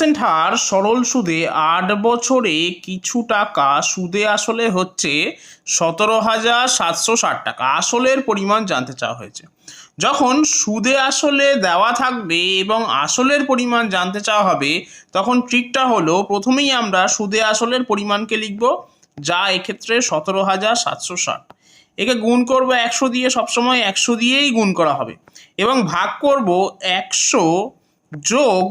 Percent হার সরল সুদে আট বছরে কিছু টাকা সুদে আসলে হচ্ছে সতেরো হাজার সাতশো ষাট টাকা। আসলের পরিমাণ জানতে চাওয়া হয়েছে। যখন সুদে আসলে দেওয়া থাকবে এবং আসলের পরিমাণ জানতে চাওয়া হবে, তখন ট্রিকটা হলো প্রথমেই আমরা সুদে আসলের পরিমাণকে লিখব, যা এক্ষেত্রে সতেরো হাজার সাতশো ষাট। একে গুণ করব একশো দিয়ে, সবসময় একশো দিয়েই গুণ করা হবে। এবং ভাগ করব একশো যোগ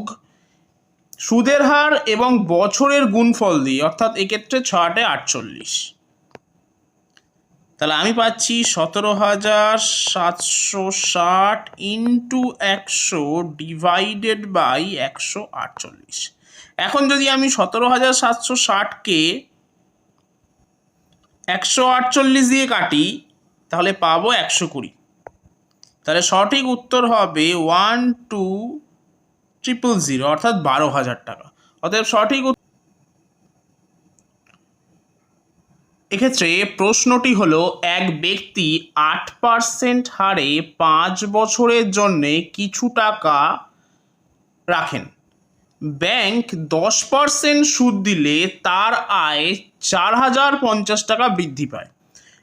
সুদের হার এবং বছরের গুণফল দিয়ে, অর্থাৎ এক্ষেত্রে ছয়টে আটচল্লিশ। তাহলে আমি পাচ্ছি সতেরো হাজার সাতশো ষাট ইন্টু একশো ডিভাইডেড বাই একশো আটচল্লিশ। এখন যদি আমি সতেরো হাজার সাতশো ষাটকে একশো আটচল্লিশ দিয়ে কাটি, তাহলে পাবো একশো কুড়ি। তাহলে সঠিক উত্তর হবে ওয়ান টু ট্রিপল জিরো অর্থাৎ বারো হাজার টাকা। অতএব সঠিক এক্ষেত্রে প্রশ্নটি হলো, এক ব্যক্তি আট পার্সেন্ট হারে পাঁচ বছরের জন্য কিছু টাকা রাখেন। ব্যাংক দশ পার্সেন্ট সুদ দিলে তার আয় চার হাজার পঞ্চাশ টাকা বৃদ্ধি পায়।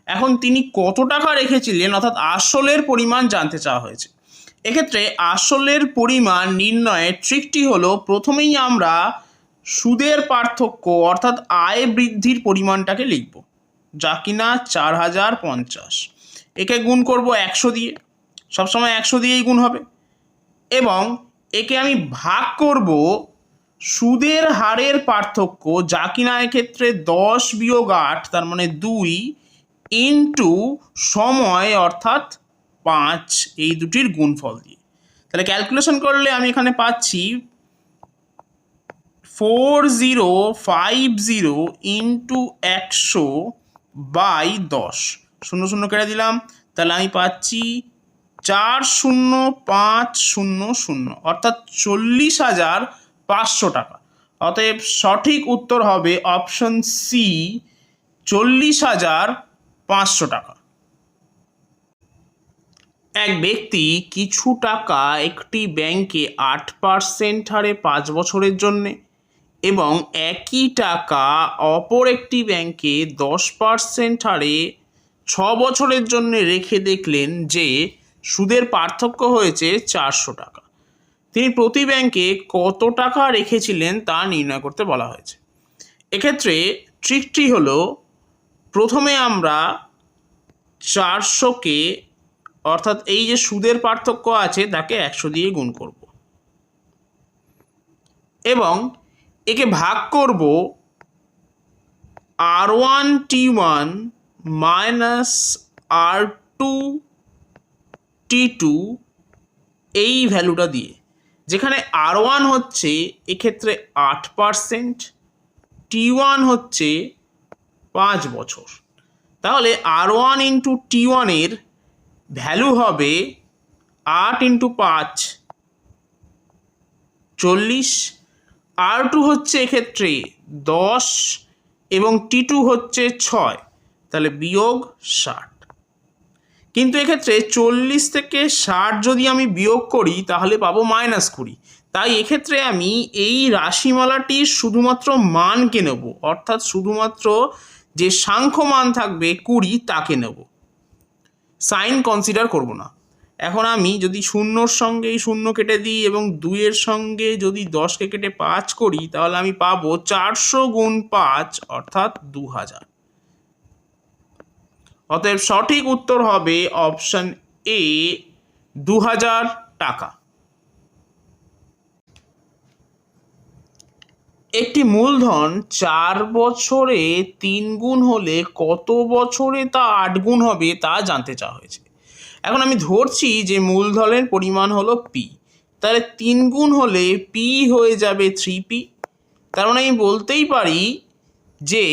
এখন তিনি কত টাকা রেখেছিলেন? অর্থাৎ আসলের পরিমাণ জানতে চাওয়া হয়েছে। এক্ষেত্রে আসলের পরিমাণ নির্ণয়ের ট্রিকটি হলো প্রথমেই আমরা সুদের পার্থক্য অর্থাৎ আয় বৃদ্ধির পরিমাণটাকে লিখব। যা কিনা চার হাজার পঞ্চাশ। একে গুণ করব একশো দিয়ে। সবসময় একশো দিয়েই গুণ হবে। এবং একে আমি ভাগ করব সুদের হারের পার্থক্য যা কিনা এক্ষেত্রে দশ বিয়োগ আট, তার মানে দুই ইন্টু সময় অর্থাৎ পাঁচ এই দুটির গুণফল দিয়ে। তাহলে ক্যালকুলেশন করলে আমি এখানে পাচ্ছি four zero five zero into একশো বাই দশ। শূন্য শূন্য কেটে দিলাম, তাহলে আমি পাচ্ছি চার শূন্য পাঁচ শূন্য শূন্য, অর্থাৎ চল্লিশ হাজার পাঁচশো টাকা। অতএব সঠিক উত্তর হবে অপশন সি চল্লিশ হাজার পাঁচশো টাকা। এক ব্যক্তি কিছু টাকা একটি ব্যাংকে আট পার্সেন্ট হারে পাঁচ বছরের জন্যে এবং একই টাকা অপর একটি ব্যাংকে দশ পার্সেন্ট হারে ছ বছরের জন্য রেখে দেখলেন যে সুদের পার্থক্য হয়েছে চারশো টাকা। তিনি প্রতি ব্যাংকে কত টাকা রেখেছিলেন তা নির্ণয় করতে বলা হয়েছে। এক্ষেত্রে ট্রিকটি হলো, প্রথমে আমরা চারশোকে অর্থাৎ এই যে সুদের পার্থক্য আছে, তাকে একশো দিয়ে গুণ করব। এবং একে ভাগ করব R one T one minus R two T two এই ভ্যালুটা দিয়ে। যেখানে আর ওয়ান হচ্ছে এক্ষেত্রে আট পারসেন্ট টি ওয়ান হচ্ছে পাঁচ বছর। তাহলে আর ওয়ান ইন্টু টি ওয়ানের ভ্যালু হবে আট ইন্টু পাঁচ, চল্লিশ। আর টু হচ্ছে এক্ষেত্রে দশ এবং টি টু হচ্ছে ছয়, তাহলে বিয়োগ ষাট। কিন্তু এক্ষেত্রে চল্লিশ থেকে ষাট যদি আমি বিয়োগ করি, তাহলে পাবো মাইনাস কুড়ি। তাই এক্ষেত্রে আমি এই রাশিমালাটির শুধুমাত্র মানকে নেব, অর্থাৎ শুধুমাত্র যে সাংখ্য মান থাকবে কুড়ি, তাকে নেব। সাইন কনসিডার করব না। এখন আমি যদি শূন্যর সঙ্গে শূন্য কেটে দিই এবং দুইয়ের সঙ্গে যদি দশকে কেটে পাঁচ করি, তাহলে আমি পাবো চারশো গুণ পাঁচ, অর্থাৎ দু হাজার। অতএব সঠিক উত্তর হবে অপশান এ, দু হাজার টাকা। একটি মূলধন চার বছরে তিন গুণ হলে কত বছরে তা আট গুণ হবে তা জানতে চাওয়া হয়েছে। এখন আমি ধরছি যে মূলধনের পরিমাণ হলো পি তাহলে তিন গুণ হলে পি হয়ে যাবে থ্রি পি তার মানে আমি বলতেই পারি যে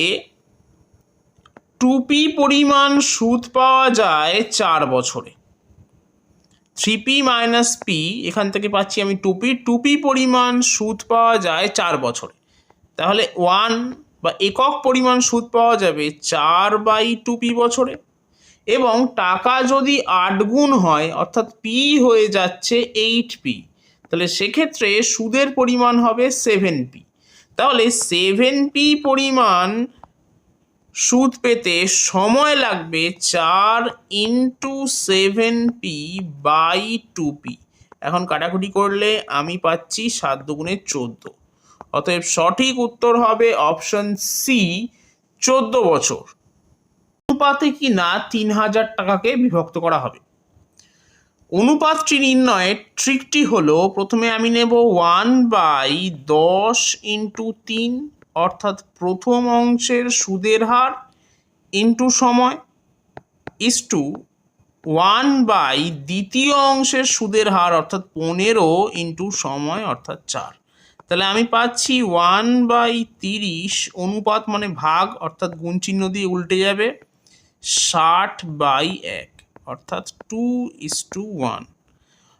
টু পি পরিমাণ সুদ পাওয়া যায় চার বছরে। থ্রি পি মাইনাস পি এখান থেকে পাচ্ছি আমি টু পি টু পি পরিমাণ সুদ পাওয়া যায় চার বছরে। তাহলে ওয়ান বা একক পরিমাণ সুদ পাওয়া যাবে চার বাই টু পি বছরে। এবং টাকা যদি আট গুণ হয়, অর্থাৎ পি হয়ে যাচ্ছে এইট পি তাহলে সেক্ষেত্রে সুদের পরিমাণ হবে সেভেন পি তাহলে সেভেন পি পরিমাণ সুদ পেতে সময় লাগবে চার into seven P by two P এখন কাটাকুটি করলে আমি পাচ্ছি সাত দুগুণে চোদ্দ। অতএব সঠিক উত্তর হবে অপশন সি চোদ্দ বছর। অনুপাতে কি না তিন হাজার টাকাকে বিভক্ত করা হবে? অনুপাতটি নির্ণয়ের ট্রিকটি হলো, প্রথমে আমি নেব ওয়ান বাই দশ ইন্টু তিন, অর্থাৎ প্রথম অংশের সুদের হার ইন্টু সময় ইস টু ওয়ান বাই দ্বিতীয় অংশের সুদের হার, অর্থাৎ পনেরো ইন্টু সময়, অর্থাৎ চার। তাহলে আমি পাচ্ছি ওয়ান বাই তিরিশ অনুপাত মানে ভাগ, অর্থাৎ গুণ চিহ্ন দিয়ে উল্টে যাবে ষাট বাই এক, অর্থাৎ টু ইস টু ওয়ান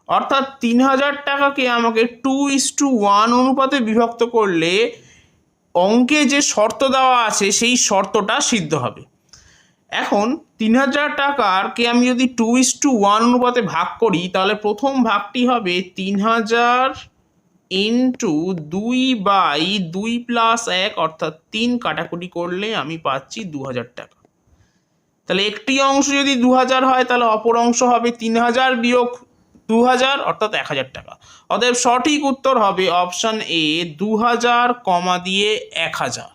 অর্থাৎ তিন হাজার টাকাকে আমাকে টু ইস টু ওয়ান অনুপাতে বিভক্ত করলে অঙ্কে যে শর্ত দেওয়া আছে, সেই শর্তটা সিদ্ধ হবে। এখন তিন হাজার টাকারকে আমি যদি টু ইস টু ওয়ান অনুপাতে ভাগ করি, তাহলে প্রথম ভাগটি হবে তিন হাজার ইন্টু দুই বাই দুই প্লাস এক, অর্থাৎ তিন কাটাকুটি করলে আমি পাচ্ছি দু হাজার টাকা। তাহলে একটি অংশ যদি দু হাজার হয়, তাহলে অপর অংশ হবে তিন হাজার বিয়োগ দু হাজার অর্থাৎ এক হাজার টাকা। অতএব সঠিক উত্তর হবে অপশান এ দু হাজার কমা দিয়ে এক হাজার